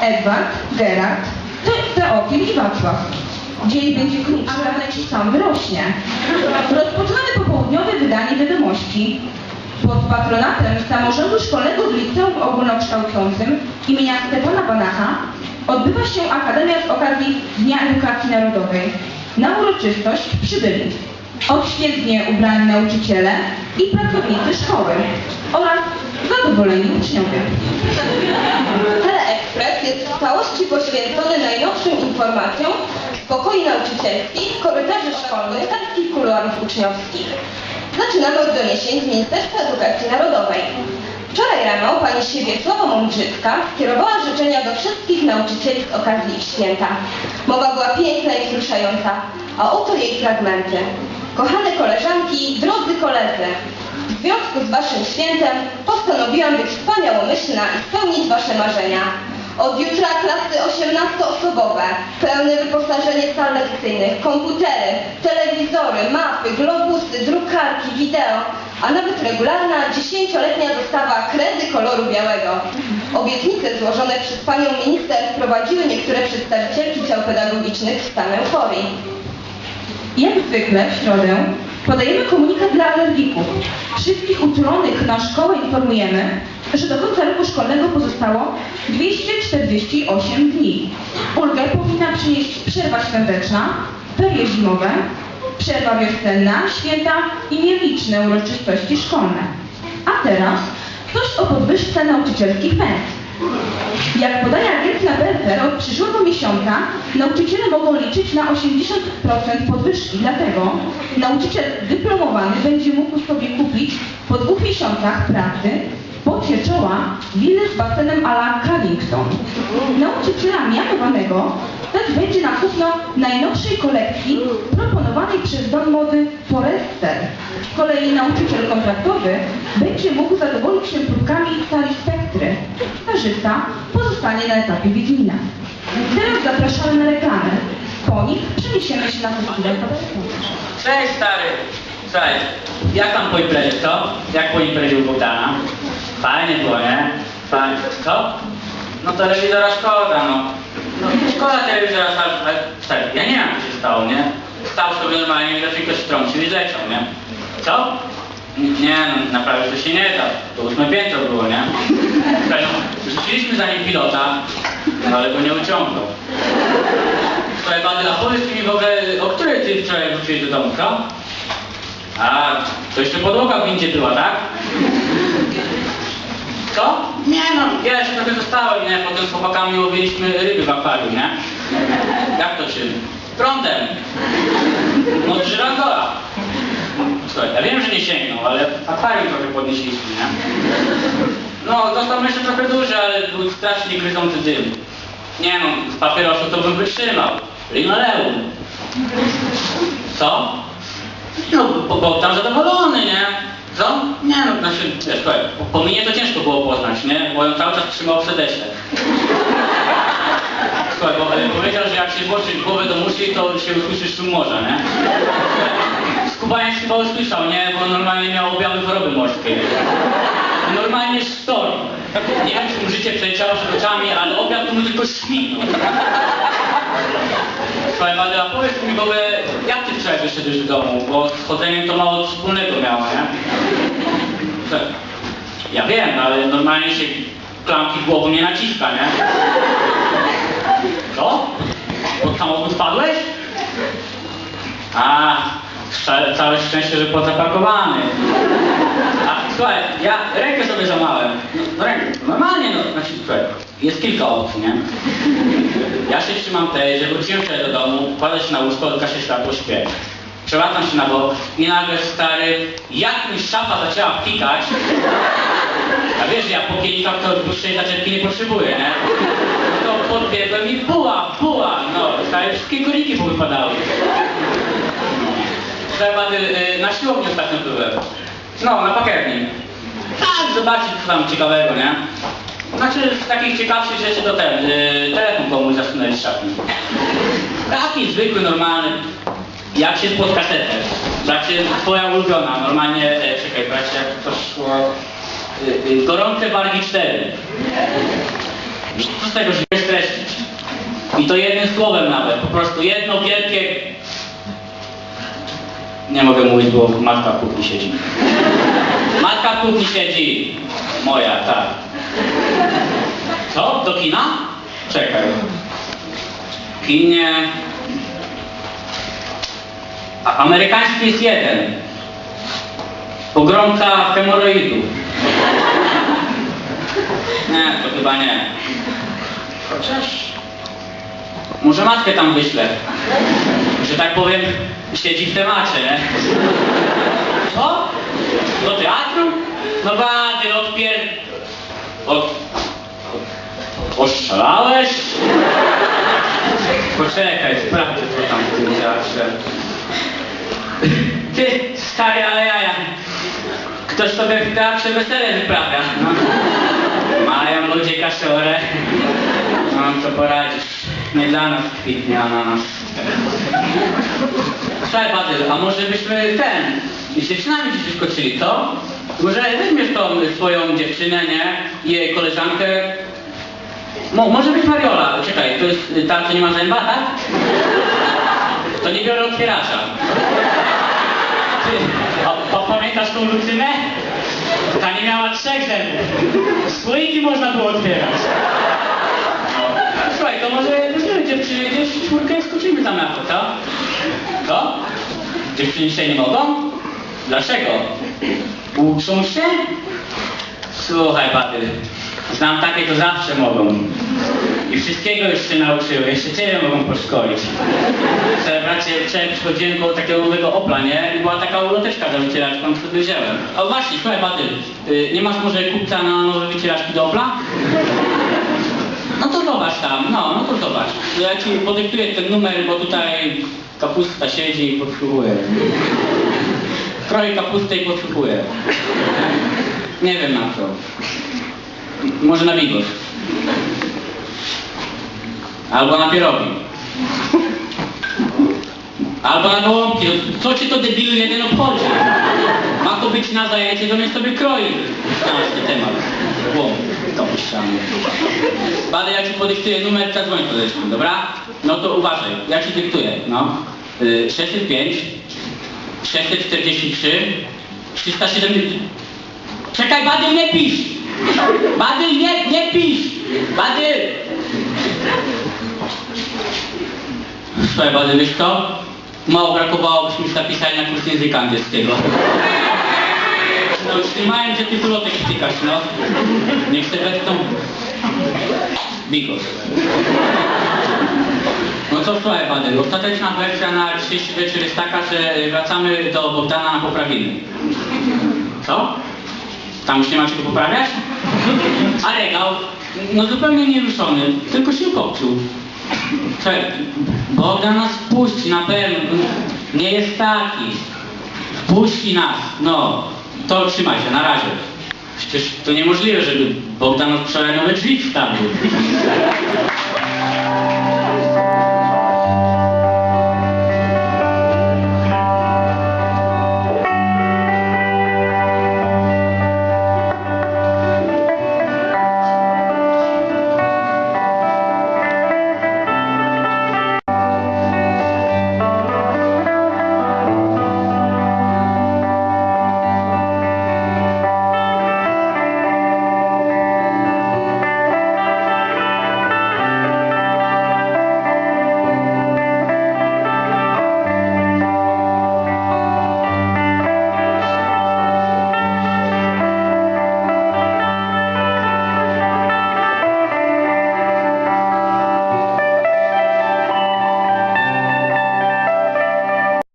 Edward, Gerard, Te- Teofil i Wacław. Dzień będzie krótszy, ale ci sam wyrośnie. Rozpoczynamy popołudniowe wydanie wiadomości. Pod patronatem samorządu szkolnego w liceum ogólnokształcącym imienia Stefana Banacha odbywa się Akademia z okazji Dnia Edukacji Narodowej. Na uroczystość przybyli odświetnie ubrani nauczyciele i pracownicy szkoły oraz zadowoleni uczniowie. Teleekspres jest w całości poświęcony najnowszym informacjom z pokoi nauczycielskich, korytarzy szkolnych i kuluarów uczniowskich. Zaczynamy od doniesień z Ministerstwa Edukacji Narodowej. Wczoraj rano pani Siewiesława Mądrzycka skierowała życzenia do wszystkich nauczycieli z okazji ich święta. Mowa była piękna i wzruszająca, a oto jej fragmenty. Kochane koleżanki, drodzy koledzy, związku z Waszym świętem postanowiłam być wspaniałomyślna i spełnić Wasze marzenia. Od jutra klasy 18-osobowe, pełne wyposażenie sal lekcyjnych, komputery, telewizory, mapy, globusy, drukarki, wideo, a nawet regularna 10-letnia dostawa kredy koloru białego. Obietnice złożone przez panią minister wprowadziły niektóre przedstawicielki ciał pedagogicznych w stan euforii. Jak zwykle w środę podajemy komunikat dla alergików. Wszystkich uczulonych na szkołę informujemy, że do końca roku szkolnego pozostało 248 dni. Ulgę powinna przynieść przerwa świąteczna, ferie zimowe, przerwa wiosenna, święta i nieliczne uroczystości szkolne. A teraz coś o podwyżce nauczycielskich pensji. Jak podaje agencja Belfer, od przyszłego miesiąca nauczyciele mogą liczyć na 80% podwyżki, dlatego nauczyciel dyplomowany będzie mógł sobie kupić po dwóch miesiącach pracy pocie czoła willę z basenem a la. Nauczyciela mianowanego stać będzie na kupno najnowszej kolekcji proponowanej przez Dom Mody Forester. Z kolei nauczyciel kontraktowy będzie mógł zadowolić się próbkami sali Spektry. Starzysta pozostanie na etapie Wiedźmina. Teraz zapraszamy na reklamę. Po nich przeniesiemy się na festiwal. Cześć stary! Słuchaj, jak tam po imprezie, co? Jak po imprezie u Bogdana? Fajnie było, nie? Fajnie. Co? No telewizora szkoda, no. Szkoda telewizora, ale stary, ja nie wiem co się stało, nie? Stał sobie normalnie, widocznie ktoś wtrącił i zleciał, nie? Co? Nie no, naprawdę to się nie da. To ósme piętro było, nie? Rzuciliśmy za nim pilota, no ale go nie uciągnął. Słuchaj, Badyla, powiedz mi w ogóle, o której ty wczoraj wróciłeś do domu, co? A, to jeszcze podłoga w windzie była, tak? Co? Nie no, ja jeszcze trochę zostałem, nie? Potem z chłopakami łowiliśmy ryby w akwarium, nie? Jak to się... Prądem! No żyrandola! Słuchaj, ja wiem, że nie sięgnął, ale akwarium trochę podnieśliśmy, nie? No, został jeszcze trochę duży, ale był strasznie gryzący dym. Nie no, z papierosu to bym wytrzymał. Linoleum. Co? No, bo, bo tam zadowolony, nie? Co? Nie no, znaczy, wiesz, po, po mnie to ciężko było poznać, nie? Bo on cały czas trzymał w sedeśle. Słuchaj, bo e, powiedział, że jak się włożysz głowę do muszli, to się usłyszy szum morza, nie? Skubaniec chyba usłyszał, nie? Bo normalnie miał objawy choroby morskiej. Normalnie sztor. Nie wiem, czy mu życie przeleciało przed oczami, ale objaw to mu tylko śmignął. Słuchaj, Madela, powiedz mi w ogóle, jak ty wczoraj wyszedłeś do domu? Bo z chodzeniem to mało wspólnego miało, nie? Słuchaj, Ja wiem, ale normalnie się klamki głową nie naciska, nie? Co? Pod samochód padłeś? A, całe szczęście, że podzaparkowany. A słuchaj, ja rękę sobie złamałem. No, no rękę, normalnie, no, znaczy, słuchaj, jest kilka opcji, nie? Ja się trzymam tej, że wróciłem wczoraj do domu, kładę się na łóżko, gaszę światło, śpię. Przewracam się na bok i nagle stary, jak mi szafa zaczęła pikać. A wiesz, ja po kielikach to dłuższej zaczepki nie potrzebuję, nie? To podbiegłem i buła, buła, no, stary, wszystkie koriki powypadały. Trzeba y, na siłowni ostatnio byłem. No, na pakierni. Tak, zobaczyć co tam ciekawego, nie? Znaczy z takich ciekawszych rzeczy to ten, y, telefon komuś. Taki zwykły, normalny. Jak się pod kasetę. Znaczy twoja ulubiona, normalnie, e, czekaj, bracie, jak to szło. Y, y, gorące wargi 4. Co z tego, że wiesz treść I to jednym słowem nawet, po prostu jedno wielkie... Nie mogę mówić, bo matka w kuchni siedzi. Matka w kuchni siedzi. Moja, tak. Co? Do kina? Czekaj. Kinie... A amerykański jest jeden. Pogromca hemoroidów. Nie, to chyba nie. Chociaż... Może matkę tam wyślę. Że tak powiem, siedzi w temacie, nie? Co? Do teatru? No badyl, odpier... Od... Oszalałeś? Poczekaj, sprawdzę co tam w tym teatrze. Ty, stary, ale jaja. Ktoś sobie w teatrze wesele wyprawia. No. Mają ludzie kaszorę. No co poradzisz. Nie dla nas kwitnie, a na nas. Słuchaj Badyl, a może byśmy ten, z dziewczynami dziś wyskoczyli, co? Może weźmiesz tą swoją dziewczynę, nie? I jej koleżankę. Mo, może być Mariola, czekaj, to jest ta, co nie ma zęba, tak? To nie biorę otwieracza. A, pa, pamiętasz tą Lucynę? Ta nie miała trzech zębów. Słoiki można było otwierać. Słuchaj, to może weźmiemy dziewczyny gdzieś czwórkę i skoczymy tam na to, co? Co? Dziewczyny dzisiaj nie mogą? Dlaczego? Uczą się? Słuchaj, Batyl, znam takie, to zawsze mogą. I wszystkiego już się nauczyły, jeszcze ciebie mogą poszkolić. Bracie, wczoraj przychodziłem koło takiego nowego Opla, nie? I była taka uloteczka za wycieraczką, co wziąłem. O właśnie, słuchaj, Batyl, y, nie masz może kupca na nowe wycieraczki do Opla? No to zobacz tam, no, no to zobacz. To Ja ci podyktuję ten numer, bo tutaj kapusta siedzi i podsłuchuje. Kroi kapustę i podsłuchuje. Nie wiem na co. Może na bigos. Albo na pierogi. Albo na gołąbki. No, Co ci to debilu jeden obchodzi? Ma to być na zajęcie, to niech sobie kroi. Ten temat. Głąb kapuściany. Badę, ja ci podyktuję numer, zadzwoń koleżku, dobra? No to uważaj, ja ci dyktuję, no. Y, 605 643 370 Czekaj, Badyl, nie pisz! Badyl, nie, nie pisz! Badyl! Badyl, wiesz co? Mało brakowało, byśmy się zapisali na kurs języka angielskiego. No mają gdzie tych ulotek wtykać, no. Niech se wezmą... Bigos. No to słuchaj, Badyl, ostateczna wersja na dzisiejszy wieczór jest taka, że wracamy do Bogdana na poprawiny. Co? Tam już nie ma czego poprawiać? A regał? No zupełnie nieruszony, tylko się ukopcił. Słuchaj, Bogdan nas wpuści na pewno. Nie jest taki. Wpuści nas, no. To trzymaj się, na razie. Przecież to niemożliwe, żeby Bogdan od wczoraj nowe drzwi wstawił.